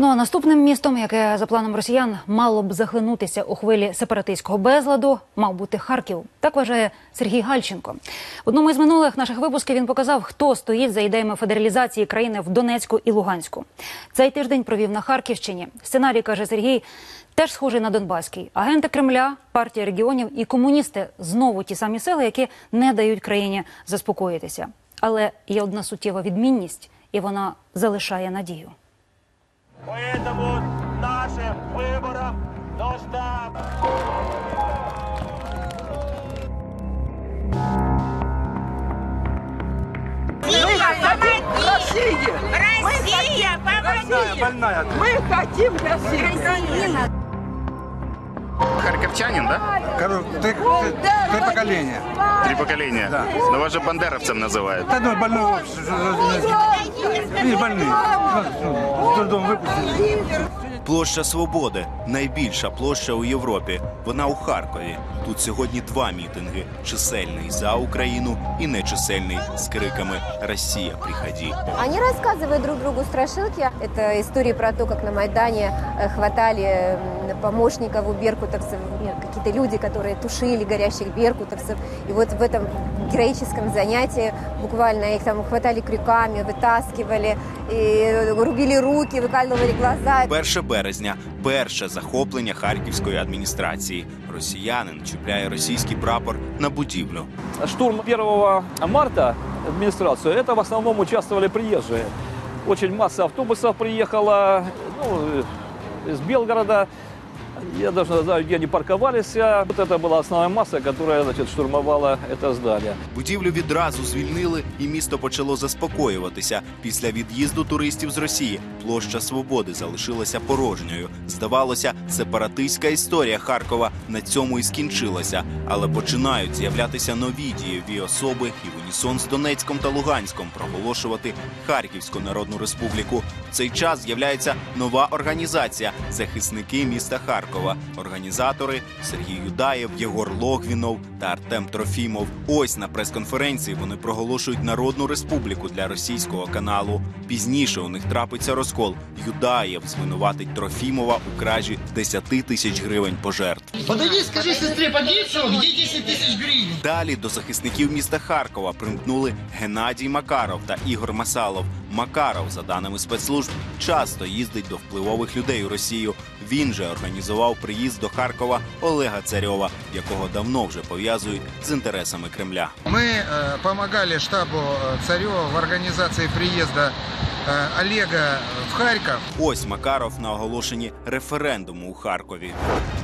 Ну а наступним містом, яке за планом росіян мало б захлинутися у хвилі сепаратистського безладу, мав бути Харків. Так вважає Сергій Гальченко. В одному із минулих наших випусків він показав, хто стоїть за ідеями федералізації країни в Донецьку і Луганську. Цей тиждень провів на Харківщині. Сценарій каже Сергій. Теж схожий на Донбаський. Агенти Кремля, партія регіонів і комуністи знову ті самі сили, які не дають країні заспокоїтися. Але є одна суттєва відмінність, і вона залишає надію. Поэтому нашим выборам нужна Россия! Россия, помоги! больная. Мы хотим Россию! Харьковчанин, да? Короче, три, три- три поколения. Три поколения. Да. Но вас же бандеровцем называют. Да ну, больной. Не больные. С трудом выпустили. Площа Свободи найбільша площа у Європі. Вона у Харкові. Тут сьогодні два мітинги: чисельний за Україну і нечисельний з криками Росія, приходи. Они рассказывают друг другу страшилки. Это истории про то, как на Майдане э, хватали м, помощников у беркутовцев, э, какие-то люди, которые тушили горящих беркутовцев. И вот в этом героическом занятии буквально их там хватали крюками, вытаскивали, и рубили руки, выкалывали глаза. 1 березня перше захоплення харківської адміністрації. Росіянин чіпляє російський прапор на будівлю. штурм 1 марта администрацию, это в основном участвовали приезжие. Очень масса автобусов приехала ну, из Белгорода. Я даже не знаю, где они парковались. А Вот это была основная масса, которая значит, штурмовала это здание. Будівлю відразу звільнили, і місто почало заспокоюватися. Після від'їзду туристів з Росії площа Свободи залишилася порожньою. Здавалося, сепаратистська історія Харкова на цьому і скінчилася. Але починають з'являтися нові дієві особи і в унісон з Донецьком та Луганськом проголошувати Харківську Народну Республіку. В цей час з'являється нова організація захисники міста Харкова. Організатори Сергій Юдаєв, Єгор Логвінов та Артем Трофімов. Ось на прес-конференції вони проголошують Народну Республіку для російського каналу. Пізніше у них трапиться розкол. Юдаєв звинуватить Трофімова у кражі 10 тисяч гривень пожертв. Подойди, скажи сестре Погибшего, где 10 тысяч гривен. Далі до захисників міста Харкова примкнули Геннадій Макаров та Ігор Масалов. Макаров, за даними спецслужб, часто їздить до впливових людей у Росію. Він же організував приїзд до Харкова Олега Царьова, якого давно вже пов'язують з інтересами Кремля. Мы э, помогали штабу э, Царева в организации приезда э, Олега в Харьков. Ось Макаров на оголошенні референдуму у Харкові.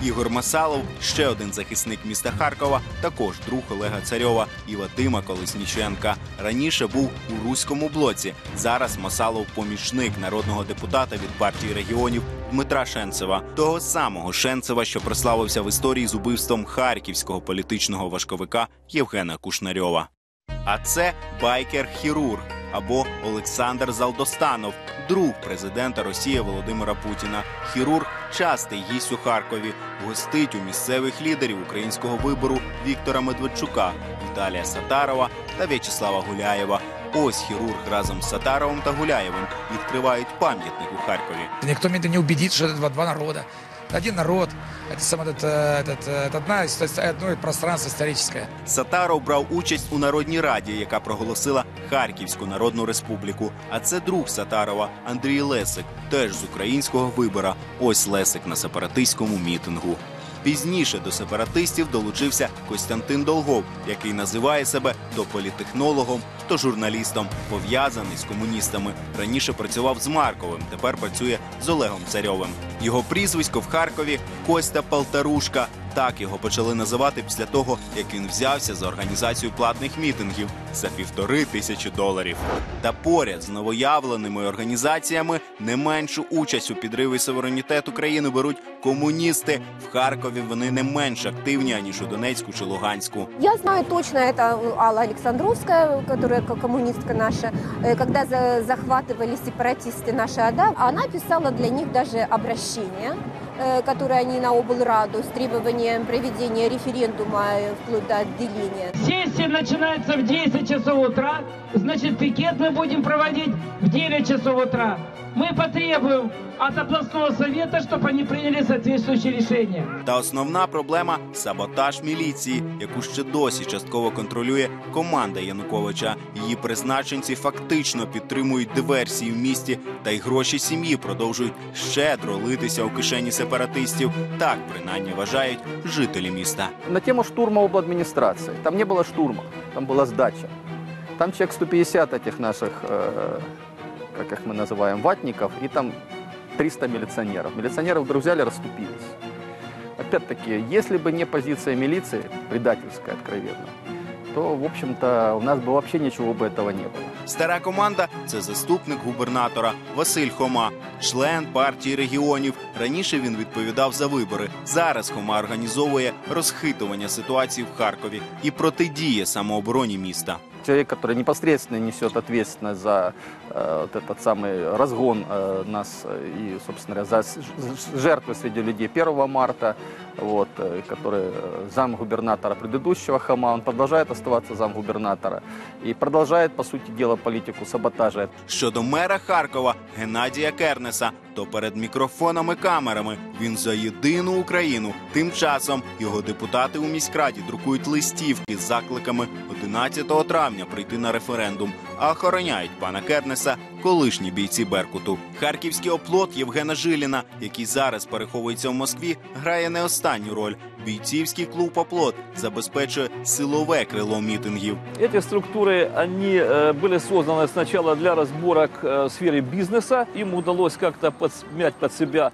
Ігор Масалов, ще один захисник міста Харкова, також друг Олега Царьова і Вадима Колесніченка. Раніше був у руському блоці. Зараз Масалов помічник народного депутата від партії регіонів Дмитра Шенцева, того самого Шенцева, що прославився в історії з убивством харківського політичного важковика Євгена Кушнарьова. А це байкер-хірург або Олександр Залдостанов, друг президента Росії Володимира Путіна. Хірург частий гість у Харкові, гостить у місцевих лідерів українського вибору Віктора Медведчука, Віталія Сатарова та В'ячеслава Гуляєва. Ось хірург разом з Сатаровим та Гуляєвим відкривають пам'ятник у Харкові. Никто меня не убедит, что это два, два народа Один народ, это, сам этот, э, этот, э, это одна, ист- одно пространство историческое. Сатаров брав участь у народній раді, яка проголосила Харківську Народну Республіку. А це друг Сатарова Андрій Лесик, теж з українського вибора. Ось Лесик на сепаратистському мітингу. Пізніше до сепаратистів долучився Костянтин Долгов, який називає себе то політехнологом, то журналістом, пов'язаний з комуністами. Раніше працював з Марковим, тепер працює з Олегом Царьовим. Його прізвисько в Харкові Костя Полтарушка. Так його почали називати після того, як він взявся за організацію платних мітингів за півтори тисячі доларів. Та поряд з новоявленими організаціями не меншу участь у підриві суверенітету країни беруть комуністи. В Харкові вони не менш активні аніж у Донецьку чи Луганську. Я знаю точно, это Алла Александровская, которая ко- коммунистка наша. Э, Когда за- захватывали сепаратисты наши ада, она писала для них даже обращение, Э, которое они на облраду с требованием проведения референдума э, вплоть до отделения. Сессия начинается в 10 часов утра, значит пикет мы будем проводить в 9 часов утра. мы потребуем от областного совета, чтобы они приняли соответствующее решение. Та основна проблема саботаж міліції, яку ще досі частково контролює команда Януковича. Її призначенці фактично підтримують диверсії в місті, та й гроші сім'ї продовжують щедро литися у кишені сепаратистів. Так принаймні вважають жителі міста. На тему штурма обладминистрации. Там не было штурма, там была сдача. Там человек 150 этих наших, э, как их мы называем, ватников, и там 300 милиционеров. Милиционеров вдруг взяли, расступились. Опять-таки, если бы не позиция милиции, предательская откровенно, то, в общем-то, у нас бы вообще ничего бы этого не было. Стара команда це заступник губернатора Василь Хома, член партії регіонів. Раніше він відповідав за вибори. Зараз Хома організовує розхитування ситуації в Харкові і протидіє самообороні міста. Человек, который непосредственно несет ответственность за э, вот этот самый разгон э, нас э, и, собственно говоря, за с- ж- жертвы среди людей 1 марта, вот, э, который э, зам губернатора предыдущего Хама, он продолжает оставаться зам губернатора и продолжает, по сути дела, политику саботажа. Щодо мера Харкова Геннадія Кернеса, то перед мікрофонами камерами він за єдину Україну. Тим часом його депутати у міськраді друкують листівки з закликами 11 травня прийти на референдум, а охороняють пана Кернеса колишні бійці Беркуту. Харківський оплот Євгена Жиліна, який зараз переховується в Москві, грає не останню роль. Бійцівський клуб «Оплот» забезпечує силове крило мітингів. Эти структуры, они э, были созданы сначала для разборок э, в сфере бизнеса. Им удалось как-то подсмять под себя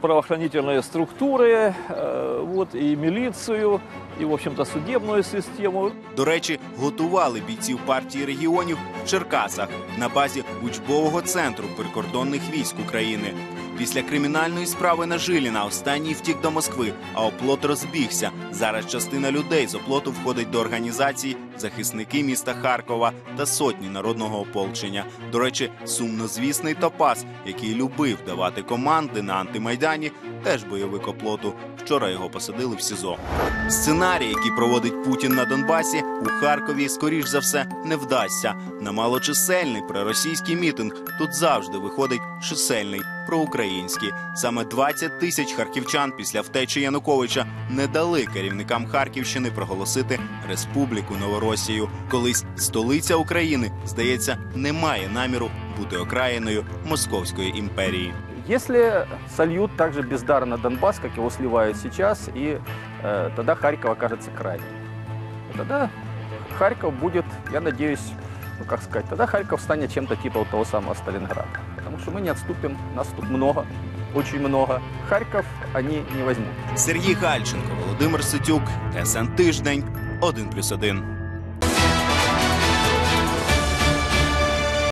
правоохранительные структуры, э, вот, и милицию, и, в общем-то, судебную систему. До речі, готували бійців партії регіонів в Черкасах на базі учбового центру прикордонних військ України. Після кримінальної справи на Жиліна останній втік до Москви, а оплот розбігся. Зараз частина людей з оплоту входить до організації захисники міста Харкова та сотні народного ополчення. До речі, сумнозвісний Топас, який любив давати команди на антимайдані, теж бойовик оплоту. Вчора його посадили в СІЗО. Сценарій, який проводить Путін на Донбасі, у Харкові, скоріш за все, не вдасться. На малочисельний проросійський мітинг тут завжди виходить чисельний проукраїнський. Саме 20 тисяч харківчан після втечі Януковича не дали керівникам Харківщини проголосити Республіку Новоросію. Колись столиця України, здається, не має наміру бути окраїною Московської імперії. Если сольют так же бездарно Донбасс, как его сливают сейчас, и э, тогда Харьков окажется крайним. Тогда Харьков будет, я надеюсь, ну как сказать, тогда Харьков станет чем-то типа вот того самого Сталинграда. Потому что мы не отступим, нас тут много, очень много. Харьков они не возьмут. Сергій Гальченко, Володимир Ситюк, СН Тиждень, 1+,1.